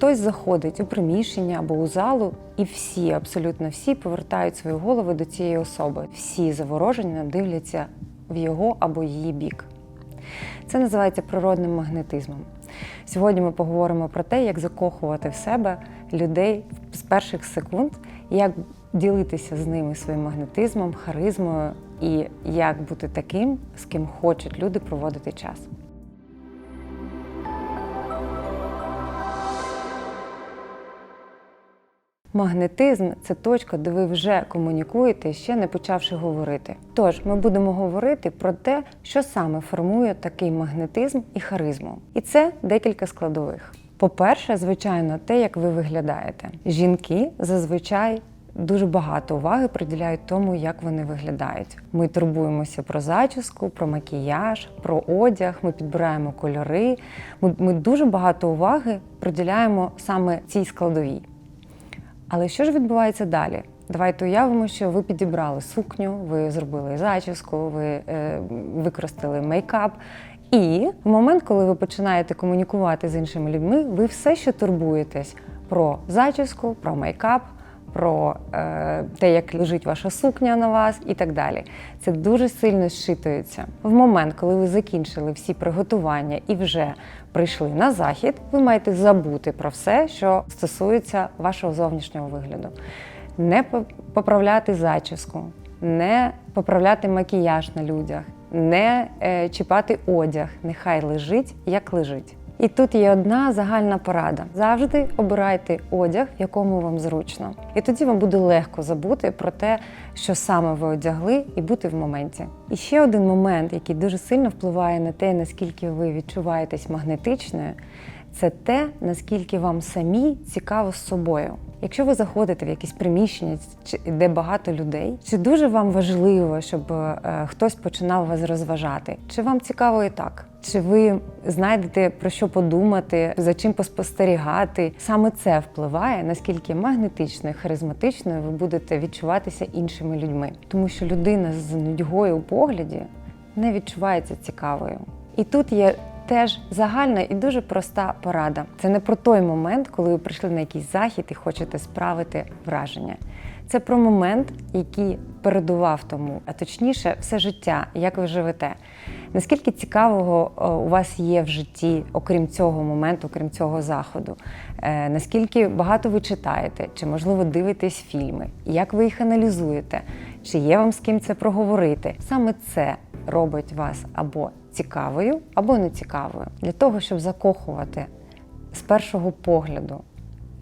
хтось заходить у приміщення або у залу, і всі, абсолютно всі, повертають свої голови до цієї особи. Всі завороження дивляться в його або її бік. Це називається природним магнетизмом. Сьогодні ми поговоримо про те, як закохувати в себе людей з перших секунд, як ділитися з ними своїм магнетизмом, харизмою і як бути таким, з ким хочуть люди проводити час. Магнетизм це точка, де ви вже комунікуєте, ще не почавши говорити. Тож ми будемо говорити про те, що саме формує такий магнетизм і харизму. І це декілька складових. По-перше, звичайно, те, як ви виглядаєте. Жінки зазвичай дуже багато уваги приділяють тому, як вони виглядають. Ми турбуємося про зачіску, про макіяж, про одяг, ми підбираємо кольори. Ми, дуже багато уваги приділяємо саме цій складовій. Але що ж відбувається далі? Давайте уявимо, що ви підібрали сукню, ви зробили зачіску, ви е, використали мейкап. І в момент, коли ви починаєте комунікувати з іншими людьми, ви все ще турбуєтесь про зачіску, про мейкап, про е, те, як лежить ваша сукня на вас, і так далі. Це дуже сильно зшитується. В момент, коли ви закінчили всі приготування і вже прийшли на захід, ви маєте забути про все, що стосується вашого зовнішнього вигляду. Не поправляти зачіску, не поправляти макіяж на людях, не е, чіпати одяг. Нехай лежить, як лежить. І тут є одна загальна порада: завжди обирайте одяг, в якому вам зручно. І тоді вам буде легко забути про те, що саме ви одягли, і бути в моменті. І ще один момент, який дуже сильно впливає на те, наскільки ви відчуваєтесь магнетичною, це те, наскільки вам самі цікаво з собою. Якщо ви заходите в якесь приміщення, де багато людей, чи дуже вам важливо, щоб е, хтось починав вас розважати? Чи вам цікаво і так? Чи ви знайдете про що подумати, за чим поспостерігати? Саме це впливає, наскільки магнетичною, харизматичною ви будете відчуватися іншими людьми, тому що людина з нудьгою у погляді не відчувається цікавою. І тут є теж загальна і дуже проста порада. Це не про той момент, коли ви прийшли на якийсь захід і хочете справити враження. Це про момент, який передував тому, а точніше, все життя, як ви живете. Наскільки цікавого е, у вас є в житті, окрім цього моменту, окрім цього заходу? Е, Наскільки багато ви читаєте, чи можливо дивитесь фільми? Як ви їх аналізуєте? Чи є вам з ким це проговорити? Саме це робить вас або цікавою, або нецікавою. Для того, щоб закохувати з першого погляду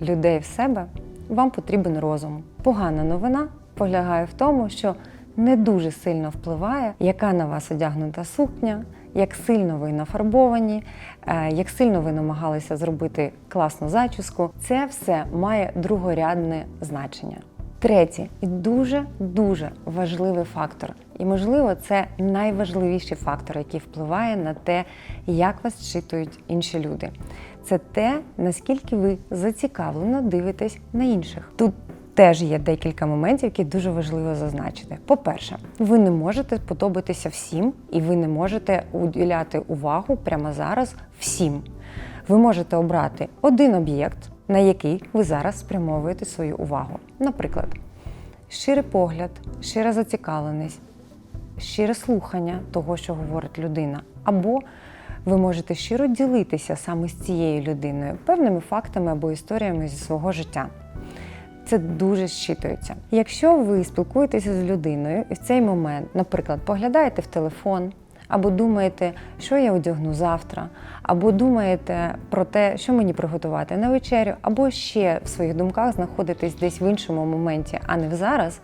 людей в себе, вам потрібен розум. Погана новина полягає в тому, що не дуже сильно впливає, яка на вас одягнута сукня, як сильно ви нафарбовані, е, як сильно ви намагалися зробити класну зачіску. Це все має другорядне значення. Третій і дуже дуже важливий фактор, і можливо, це найважливіший фактор, який впливає на те, як вас читують інші люди. Це те, наскільки ви зацікавлено дивитесь на інших. Тут теж є декілька моментів, які дуже важливо зазначити. По-перше, ви не можете подобатися всім, і ви не можете уділяти увагу прямо зараз всім. Ви можете обрати один об'єкт, на який ви зараз спрямовуєте свою увагу. Наприклад, щирий погляд, щира зацікавленість, щире слухання того, що говорить людина, або ви можете щиро ділитися саме з цією людиною певними фактами або історіями зі свого життя. Це дуже щитується. Якщо ви спілкуєтеся з людиною і в цей момент, наприклад, поглядаєте в телефон, або думаєте, що я одягну завтра, або думаєте про те, що мені приготувати на вечерю, або ще в своїх думках знаходитесь десь в іншому моменті, а не в зараз,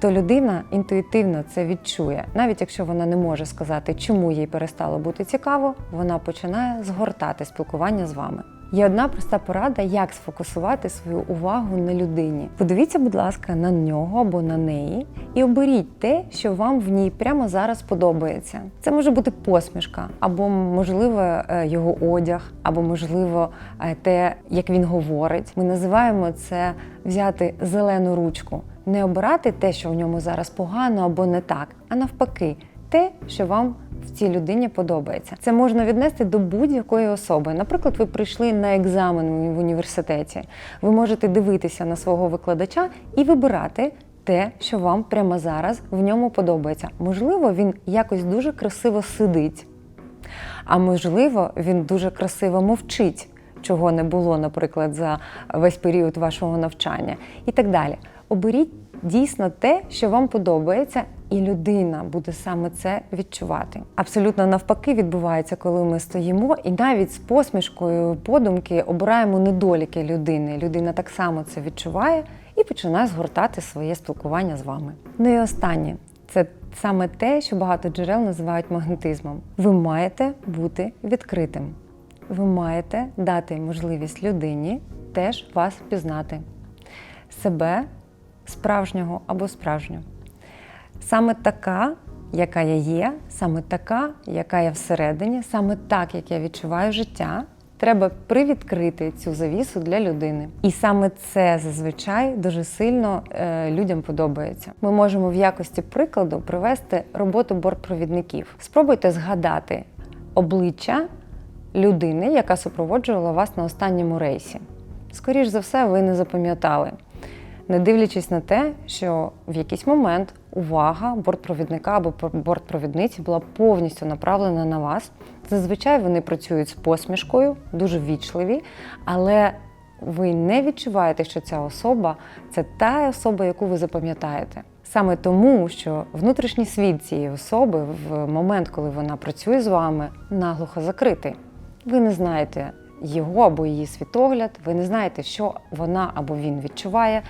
то людина інтуїтивно це відчує. Навіть якщо вона не може сказати, чому їй перестало бути цікаво, вона починає згортати спілкування з вами. Є одна проста порада, як сфокусувати свою увагу на людині. Подивіться, будь ласка, на нього або на неї і оберіть те, що вам в ній прямо зараз подобається. Це може бути посмішка, або можливо е, його одяг, або можливо е, те, як він говорить. Ми називаємо це взяти зелену ручку, не обирати те, що в ньому зараз погано або не так, а навпаки, те, що вам в цій людині подобається. Це можна віднести до будь-якої особи. Наприклад, ви прийшли на екзамен в університеті. Ви можете дивитися на свого викладача і вибирати. Те, що вам прямо зараз в ньому подобається. Можливо, він якось дуже красиво сидить, а можливо, він дуже красиво мовчить, чого не було, наприклад, за весь період вашого навчання, і так далі. Оберіть дійсно те, що вам подобається, і людина буде саме це відчувати. Абсолютно навпаки відбувається, коли ми стоїмо, і навіть з посмішкою подумки обираємо недоліки людини. Людина так само це відчуває і починає згортати своє спілкування з вами. Ну і останнє це саме те, що багато джерел називають магнетизмом. Ви маєте бути відкритим. Ви маєте дати можливість людині теж вас пізнати, себе справжнього або справжню. Саме така, яка я є, саме така, яка я всередині, саме так, як я відчуваю життя, треба привідкрити цю завісу для людини. І саме це зазвичай дуже сильно е, людям подобається. Ми можемо в якості прикладу привести роботу бортпровідників. Спробуйте згадати обличчя людини, яка супроводжувала вас на останньому рейсі. Скоріш за все, ви не запам'ятали не дивлячись на те, що в якийсь момент увага бортпровідника або бортпровідниці була повністю направлена на вас. Зазвичай вони працюють з посмішкою, дуже ввічливі, але ви не відчуваєте, що ця особа це та особа, яку ви запам'ятаєте. Саме тому, що внутрішній світ цієї особи в момент, коли вона працює з вами, наглухо закритий. Ви не знаєте, його або її світогляд, ви не знаєте, що вона або він відчуває.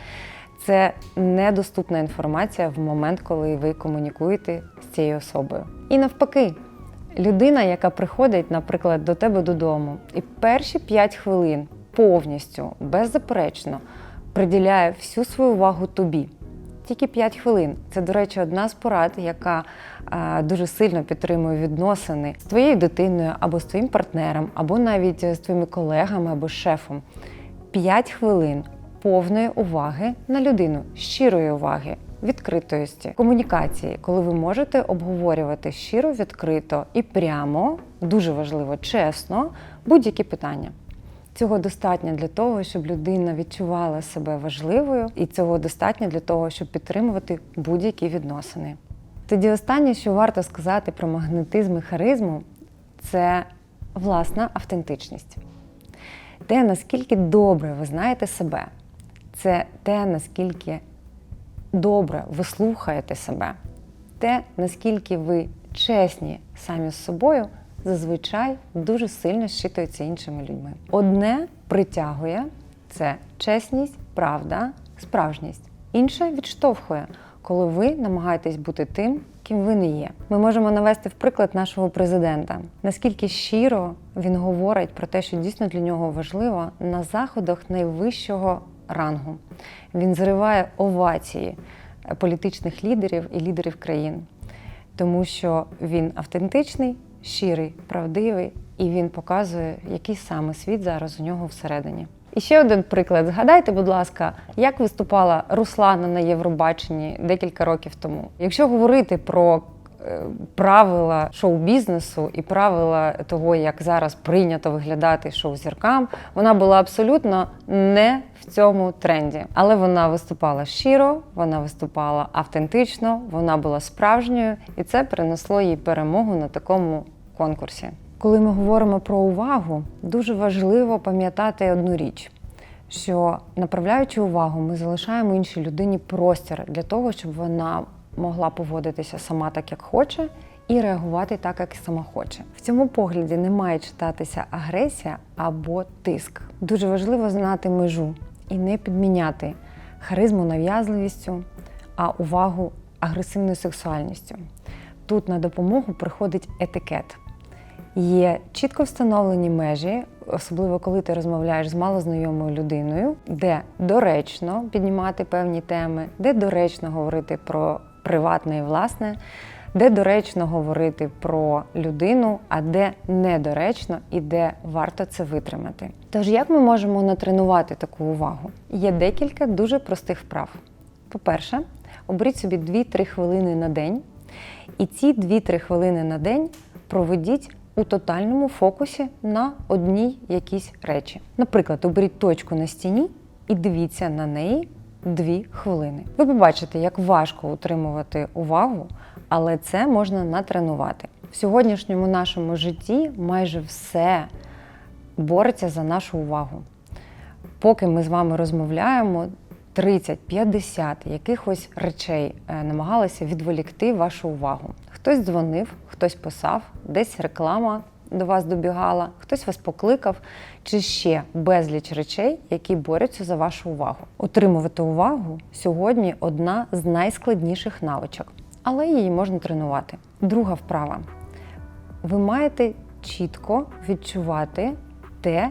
Це недоступна інформація в момент, коли ви комунікуєте з цією особою. І навпаки, людина, яка приходить, наприклад, до тебе додому, і перші 5 хвилин повністю, беззаперечно приділяє всю свою увагу тобі. Тільки 5 хвилин. Це, до речі, одна з порад, яка дуже сильно підтримує відносини з твоєю дитиною або з твоїм партнером, або навіть з твоїми колегами або шефом. 5 хвилин повної уваги на людину, щирої уваги, відкритості, комунікації, коли ви можете обговорювати щиро, відкрито і прямо, дуже важливо, чесно, будь-які питання. Цього достатньо для того, щоб людина відчувала себе важливою, і цього достатньо для того, щоб підтримувати будь-які відносини. Тоді останнє, що варто сказати про магнетизм і харизму, це власна автентичність. Те, наскільки добре ви знаєте себе, це те, наскільки добре ви слухаєте себе, те, наскільки ви чесні самі з собою зазвичай дуже сильно щитується іншими людьми. Одне притягує це чесність, правда, справжність. Інше відштовхує, коли ви намагаєтесь бути тим, ким ви не є. Ми можемо навести в приклад нашого президента. Наскільки щиро він говорить про те, що дійсно для нього важливо на заходах найвищого рангу. Він зриває овації політичних лідерів і лідерів країн, тому що він автентичний, щирий, правдивий, і він показує, який саме світ зараз у нього всередині. І ще один приклад. Згадайте, будь ласка, як виступала Руслана на Євробаченні декілька років тому. Якщо говорити про правила шоу-бізнесу і правила того, як зараз прийнято виглядати шоу-зіркам, вона була абсолютно не в цьому тренді. Але вона виступала щиро, вона виступала автентично, вона була справжньою, і це принесло їй перемогу на такому конкурсі. Коли ми говоримо про увагу, дуже важливо пам'ятати одну річ. Що направляючи увагу, ми залишаємо іншій людині простір для того, щоб вона могла поводитися сама так, як хоче, і реагувати так, як сама хоче. В цьому погляді не має читатися агресія або тиск. Дуже важливо знати межу і не підміняти харизму нав'язливістю, а увагу агресивною сексуальністю. Тут на допомогу приходить етикет. Є чітко встановлені межі, особливо коли ти розмовляєш з малознайомою людиною, де доречно піднімати певні теми, де доречно говорити про приватне і власне, де доречно говорити про людину, а де недоречно і де варто це витримати. Тож, як ми можемо натренувати таку увагу? Є декілька дуже простих вправ. По-перше, оберіть собі 2-3 хвилини на день, І ці 2-3 хвилини на день проведіть у тотальному фокусі на одній якійсь речі. Наприклад, оберіть точку на стіні і дивіться на неї 2 хвилини. Ви побачите, як важко утримувати увагу, але це можна натренувати. В сьогоднішньому нашому житті майже все бореться за нашу увагу. Поки ми з вами розмовляємо, 30-50 якихось речей е, намагалися відволікти вашу увагу. Хтось дзвонив, хтось писав, десь реклама до вас добігала, хтось вас покликав, чи ще безліч речей, які борються за вашу увагу. Отримувати увагу сьогодні одна з найскладніших навичок, але її можна тренувати. Друга вправа. Ви маєте чітко відчувати те,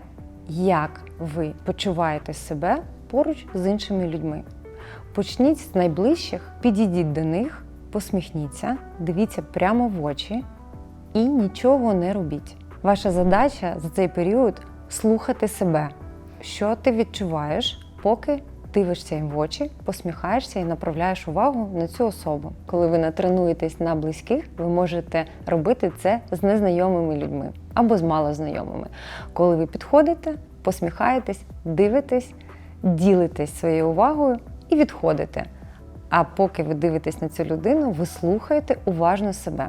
як ви почуваєте себе поруч з іншими людьми. Почніть з найближчих, підійдіть до них, посміхніться, дивіться прямо в очі і нічого не робіть. Ваша задача за цей період слухати себе, що ти відчуваєш, поки дивишся їм в очі, посміхаєшся і направляєш увагу на цю особу. Коли ви натренуєтесь на близьких, ви можете робити це з незнайомими людьми або з малознайомими. Коли ви підходите, посміхаєтесь, дивитесь, ділитесь своєю увагою і відходите. А поки ви дивитесь на цю людину, ви слухаєте уважно себе.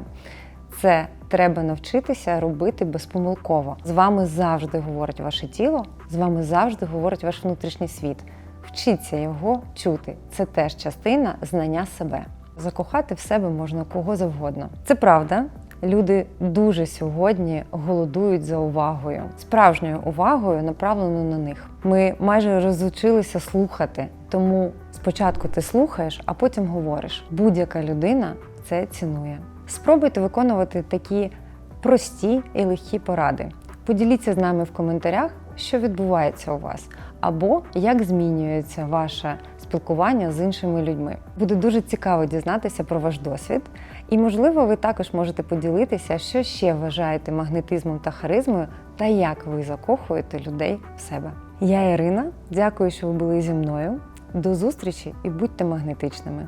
Це треба навчитися робити безпомилково. З вами завжди говорить ваше тіло, з вами завжди говорить ваш внутрішній світ. Вчіться його чути. Це теж частина знання себе. Закохати в себе можна кого завгодно. Це правда. Люди дуже сьогодні голодують за увагою, справжньою увагою, направленою на них. Ми майже розучилися слухати, тому спочатку ти слухаєш, а потім говориш. Будь-яка людина це цінує. Спробуйте виконувати такі прості і легкі поради. Поділіться з нами в коментарях, що відбувається у вас, або як змінюється ваше спілкування з іншими людьми. Буде дуже цікаво дізнатися про ваш досвід, і, можливо, ви також можете поділитися, що ще вважаєте магнетизмом та харизмою, та як ви закохуєте людей в себе. Я Ірина, дякую, що ви були зі мною. До зустрічі і будьте магнетичними!